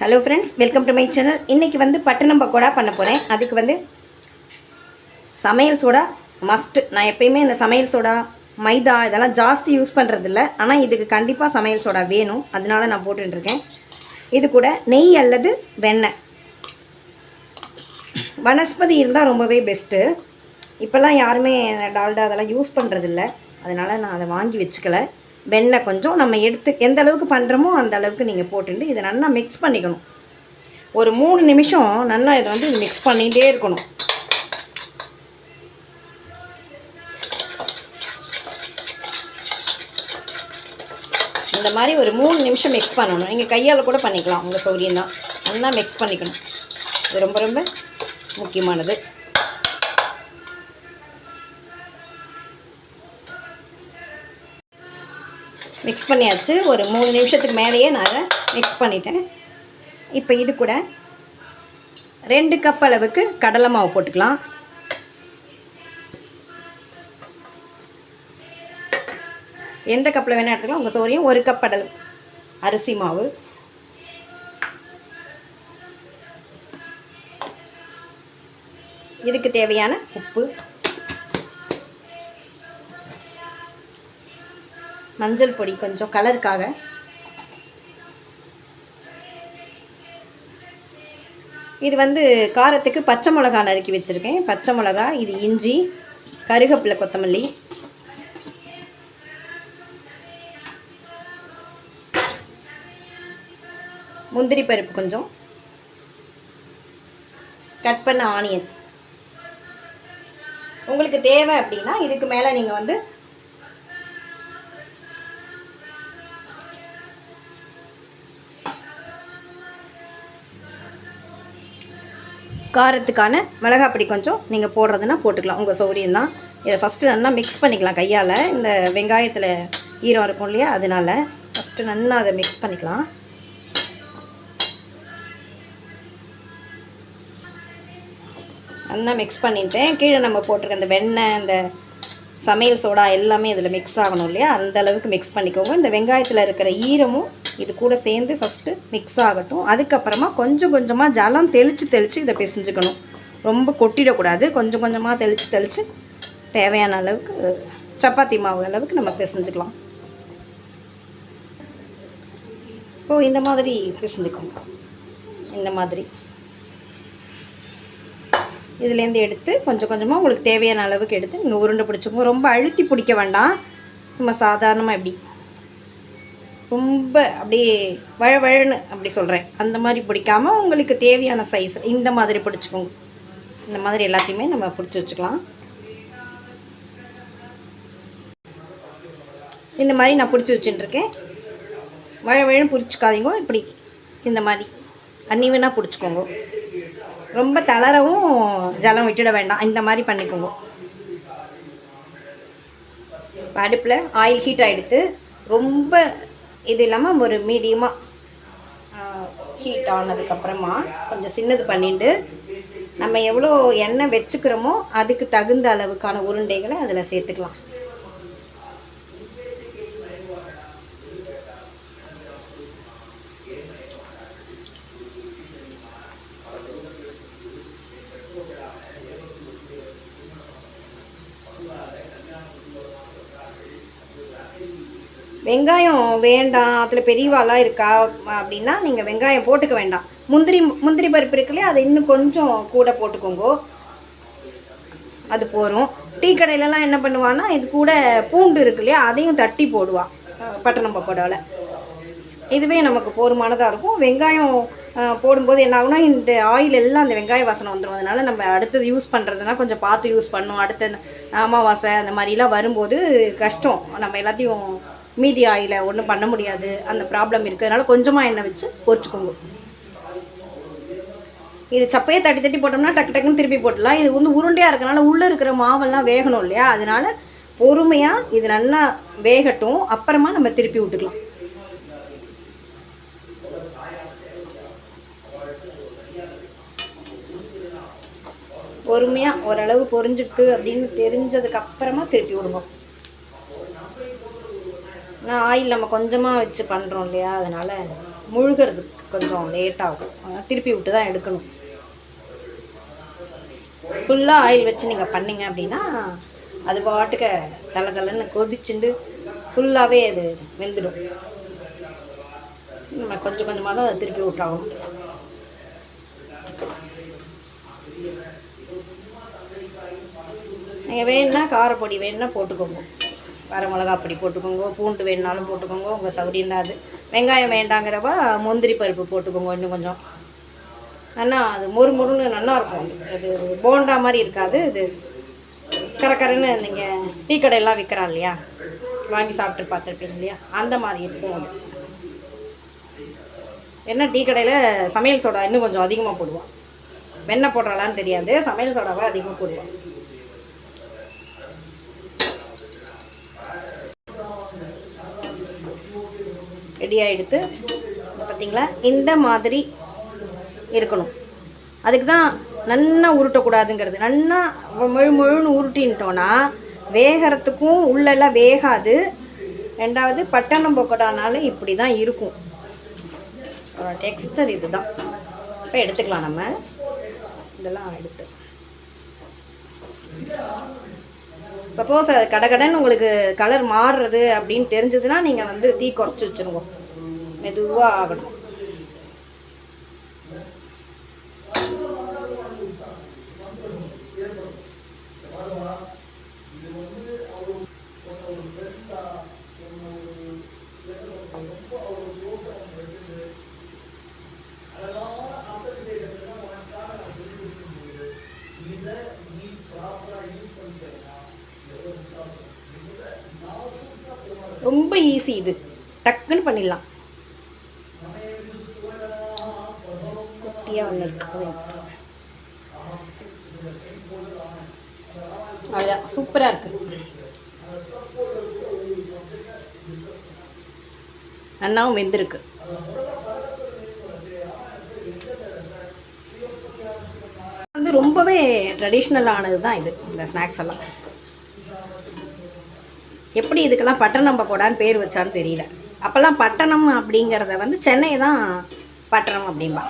Hello friends welcome to my channel இன்றைக்கி வந்து பட்டணம் பக்கோடா பண்ண போகிறேன் அதுக்கு வந்து சமையல் சோடா மஸ்ட்டு நான் எப்பயுமே இந்த சமையல் சோடா மைதா இதெல்லாம் ஜாஸ்தி யூஸ் பண்ணுறதில்ல ஆனால் இதுக்கு கண்டிப்பாக சமையல் சோடா வேணும். அதனால நான் போட்டுருக்கேன் இது கூட நெய் அல்லது வெண்ணெய். வனஸ்பதி இருந்தால் ரொம்பவே பெஸ்ட்டு இப்போல்லாம் யாருமே டால்டா அதெல்லாம் யூஸ் பண்ணுறதில்ல அதனால் நான் அதை வாங்கி வச்சுக்கலை. வெண்ணெய் கொஞ்சம் நம்ம எடுத்து எந்த அளவுக்கு பண்ணுறோமோ அந்த அளவுக்கு நீங்கள் போட்டுட்டு இதை நல்லா மிக்ஸ் பண்ணிக்கணும். ஒரு மூணு நிமிஷம் நல்லா இதை வந்து மிக்ஸ் பண்ணிகிட்டே இருக்கணும். இந்த மாதிரி ஒரு மூணு நிமிஷம் மிக்ஸ் பண்ணணும். நீங்கள் கையால் கூட பண்ணிக்கலாம். உங்கள் சௌரியம் தான் நல்லா மிக்ஸ் பண்ணிக்கணும். இது ரொம்ப ரொம்ப முக்கியமானது. மிக்ஸ் பண்ணியாச்சு. ஒரு மூணு நிமிஷத்துக்கு மேலேயே நான் மிக்ஸ் பண்ணிட்டேன். இப்போ இது கூட ரெண்டு கப் அளவுக்கு கடலை மாவு போட்டுக்கலாம். எந்த கப்பில் வேணால் எடுத்துக்கலாம். உங்கள் சோரியம் ஒரு கப் கடல் அரிசி மாவு. இதுக்கு தேவையான உப்பு. மஞ்சள் பொடி கொஞ்சம் கலருக்காக. இது வந்து காரத்துக்கு பச்சை மிளகா நறுக்கி வச்சுருக்கேன். பச்சை மிளகா இது இஞ்சி கருகப்பிலை கொத்தமல்லி. முந்திரி பருப்பு கொஞ்சம். கட் பண்ண ஆனியன். உங்களுக்கு தேவை அப்படின்னா இதுக்கு மேலே நீங்கள் வந்து காரத்துக்கான மிளகாப்பொடி கொஞ்சம் நீங்கள் போடுறதுன்னா போட்டுக்கலாம். உங்கள் சௌரியம் தான் இதை ஃபஸ்ட்டு நல்லா மிக்ஸ் பண்ணிக்கலாம் கையால். இந்த வெங்காயத்தில் ஈரம் இருக்கும் இல்லையா? அதனால ஃபஸ்ட்டு நல்லா அதை மிக்ஸ் பண்ணிக்கலாம். நல்லா மிக்ஸ் பண்ணிட்டேன். கீழே நம்ம போட்டிருக்க அந்த வெண்ணெய் அந்த சமையல் சோடா எல்லாமே இதில் மிக்ஸ் ஆகணும் இல்லையா? அந்த அளவுக்கு மிக்ஸ் பண்ணிக்கோங்க. இந்த வெங்காயத்தில் இருக்கிற ஈரமும் இது கூட சேர்ந்து ஃபஸ்ட்டு மிக்ஸ் ஆகட்டும். அதுக்கப்புறமா கொஞ்சம் கொஞ்சமாக ஜலம் தெளித்து தெளித்து இதை பிசைஞ்சுக்கணும். ரொம்ப கொட்டிடக்கூடாது. கொஞ்சம் கொஞ்சமாக தெளித்து தெளித்து தேவையான அளவுக்கு சப்பாத்தி மாவு அளவுக்கு நம்ம பிசைஞ்சுக்கலாம். ஓ இந்த மாதிரி பிசைஞ்சுக்கோங்க. இந்த மாதிரி. இதுலேருந்து எடுத்து கொஞ்சம் கொஞ்சமாக உங்களுக்கு தேவையான அளவுக்கு எடுத்து நீங்கள் உருண்டை பிடிச்சிக்கோங்க. ரொம்ப அழுத்தி பிடிக்க வேண்டாம். சும்மா சாதாரணமாக எப்படி ரொம்ப அப்படியே வழவழன்னு அப்படி சொல்கிறேன் அந்த மாதிரி பிடிக்காம உங்களுக்கு தேவையான சைஸ் இந்த மாதிரி பிடிச்சிக்கோங்க. இந்த மாதிரி எல்லாத்தையுமே நம்ம பிடிச்சி வச்சுக்கலாம். இந்த மாதிரி நான் பிடிச்சி வச்சுட்டுருக்கேன். வழவழன்னு பிடிச்சிக்காதீங்க இப்படி இந்த மாதிரி. அன்னிவனாக பிடிச்சிக்கோங்க. ரொம்ப தளரவும் ஜலம் விட்டுட வேண்டாம். இந்த மாதிரி பண்ணிக்கோங்க. இப்போ அடுப்பில் ஆயில் ஹீட் ஆகிடுத்து ரொம்ப இது இல்லாமல் ஒரு மீடியமாக ஹீட் ஆனதுக்கப்புறமா கொஞ்சம் சின்னது பண்ணிட்டு நம்ம எவ்வளோ எண்ணெய் வச்சுக்கிறோமோ அதுக்கு தகுந்த அளவுக்கான உருண்டைகளை அதில் சேர்த்துக்கலாம். வெங்காயம் வேண்டாம் அதில் பெரியவாலாம் இருக்கா அப்படின்னா நீங்கள் வெங்காயம் போட்டுக்க வேண்டாம். முந்திரி முந்திரி பருப்பு இருக்கு இல்லையா அதை இன்னும் கொஞ்சம் கூட போட்டுக்கோங்க. அது போகிறோம் டீ கடையிலலாம் என்ன பண்ணுவான்னா இது கூட பூண்டு இருக்கு இல்லையா அதையும் தட்டி போடுவான் பட்டணம் பக்கோடாவில் இதுவே நமக்கு போதுமானதாக இருக்கும். வெங்காயம் போடும்போது என்ன ஆகுனா இந்த ஆயில் எல்லாம் அந்த வெங்காய வாசனை வந்துடும் அதனால நம்ம அடுத்தது யூஸ் பண்ணுறதுனா கொஞ்சம் பார்த்து யூஸ் பண்ணும். அடுத்த அமாவாசை அந்த மாதிரிலாம் வரும்போது கஷ்டம். நம்ம எல்லாத்தையும் மீதி ஆயில ஒன்றும் பண்ண முடியாது அந்த ப்ராப்ளம் இருக்கிறதுனால கொஞ்சமாக எண்ணெய் வச்சு பொறிச்சுக்கோங்க. இது சப்பையை தட்டி தட்டி போட்டோம்னா டக்கு டக்குன்னு திருப்பி போட்டுடலாம். இது வந்து உருண்டையாக இருக்கனால உள்ளே இருக்கிற மாவெல்லாம் வேகணும் இல்லையா? அதனால் பொறுமையாக இது நல்லா வேகட்டும். அப்புறமா நம்ம திருப்பி விட்டுக்கலாம் பொறுமையாக ஓரளவு பொறிஞ்சிடுது அப்படின்னு தெரிஞ்சதுக்கு அப்புறமா திருப்பி விடுவோம். ஆனால் ஆயில் நம்ம கொஞ்சமாக வச்சு பண்ணுறோம் இல்லையா? அதனால் முழுகிறது கொஞ்சம் லேட் ஆகும். திருப்பி விட்டு தான் எடுக்கணும். ஃபுல்லாக ஆயில் வச்சு நீங்கள் பண்ணிங்க அப்படின்னா அது பாட்டுக்க தலை தலைன்னு கொதிச்சுண்டு ஃபுல்லாகவே அது வெந்துடும். நம்ம கொஞ்சம் கொஞ்சமாக தான் அதை திருப்பி விட்டாகும் நீங்கள் வேணுன்னா காரப்பொடி வேணுன்னா போட்டுக்கோங்க. வரமிளகா அப்படி போட்டுக்கோங்க பூண்டு வேணுனாலும் போட்டுக்கோங்க உங்கள் சௌரியம் தான் அது. வெங்காயம் வேண்டாங்கிறப்ப முந்திரி பருப்பு போட்டுக்கோங்க இன்னும் கொஞ்சம். நல்லா அது மொறு மொறுன்னு நல்லாயிருக்கும் அது அது போண்டா மாதிரி இருக்காது இது கரக்கரன்னு நீங்கள் டீ கடையெல்லாம் விற்கிறான் இல்லையா? வாங்கி சாப்பிட்டு பார்த்துருப்பீங்க இல்லையா? அந்த மாதிரி இருக்கும் அது. என்ன டீ கடையில் சமையல் சோடா இன்னும் கொஞ்சம் அதிகமாக போடுவான் வெண்ணெய் போடுறாளான்னு தெரியாது சமையல் சோடாவை அதிகமாக போடுவான் ரெடி ஆகிடுத்து பார்த்தீங்களா இந்த மாதிரி இருக்கணும். அதுக்கு தான் நன்னா உருட்டக்கூடாதுங்கிறது. நன்னா முழு முழுன்னு உருட்டின்ட்டோன்னா வேகிறதுக்கும் உள்ளெல்லாம் வேகாது. ரெண்டாவது பட்டணம் பக்கோடானால இப்படி தான் இருக்கும். டெக்ஸ்டர் இது தான் இப்போ எடுத்துக்கலாம் நம்ம. இதெல்லாம் எடுத்து. சப்போஸ் அது கடகடன்னு உங்களுக்கு கலர் மாறுறது அப்படின்னு தெரிஞ்சதுன்னா நீங்கள் வந்து தீ குறைச்சி வச்சுருவோம் மெதுவாக ஆகணும் ரொம்ப ஈஸி இது. டக்குன்னு பண்ணிடலாம். குட்டியாக ஒன்று இருக்கு அவ்வளோதான் சூப்பராக இருக்கு. நன்னாவும் வெந்திருக்கு. வந்து ரொம்பவே ட்ரெடிஷ்னலானது தான் இது இந்த ஸ்நாக்ஸ் எல்லாம். எப்படி இதுக்கெல்லாம் பட்டணம் பக்கோடான்னு பேர் வச்சான்னு தெரியல. அப்போல்லாம் பட்டணம் அப்படிங்கிறத வந்து சென்னை தான் பட்டணம் அப்படிம்பா.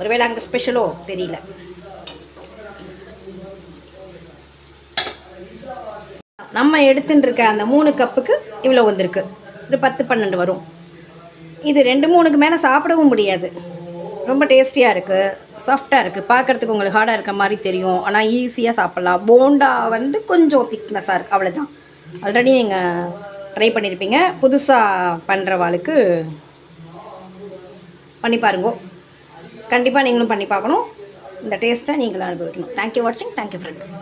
ஒருவேளை அங்கே ஸ்பெஷலோ தெரியல. நம்ம எடுத்துட்டு இருக்க அந்த மூணு கப்புக்கு இவ்வளோ வந்திருக்கு. ஒரு பத்து பன்னெண்டு வரும். இது ரெண்டு மூணுக்கு மேலே சாப்பிடவும் முடியாது. ரொம்ப டேஸ்டியாக இருக்குது சாஃப்டாக இருக்குது பார்க்குறதுக்கு உங்களுக்கு ஹார்டாக இருக்க மாதிரி தெரியும். ஆனால் ஈஸியாக சாப்பிட்லாம். போண்டா வந்து கொஞ்சம் திக்னஸாக இருக்குது அவ்வளோதான் ஆல்ரெடி நீங்கள் ட்ரை பண்ணியிருப்பீங்க புதுசாக பண்ணுறவாளுக்கு பண்ணி பாருங்க. கண்டிப்பாக நீங்களும் பண்ணி பார்க்கணும். இந்த டேஸ்ட்டை நீங்களும் அனுபவிக்கணும். தேங்க்யூ வாட்சிங் தேங்க்யூ ஃப்ரெண்ட்ஸ்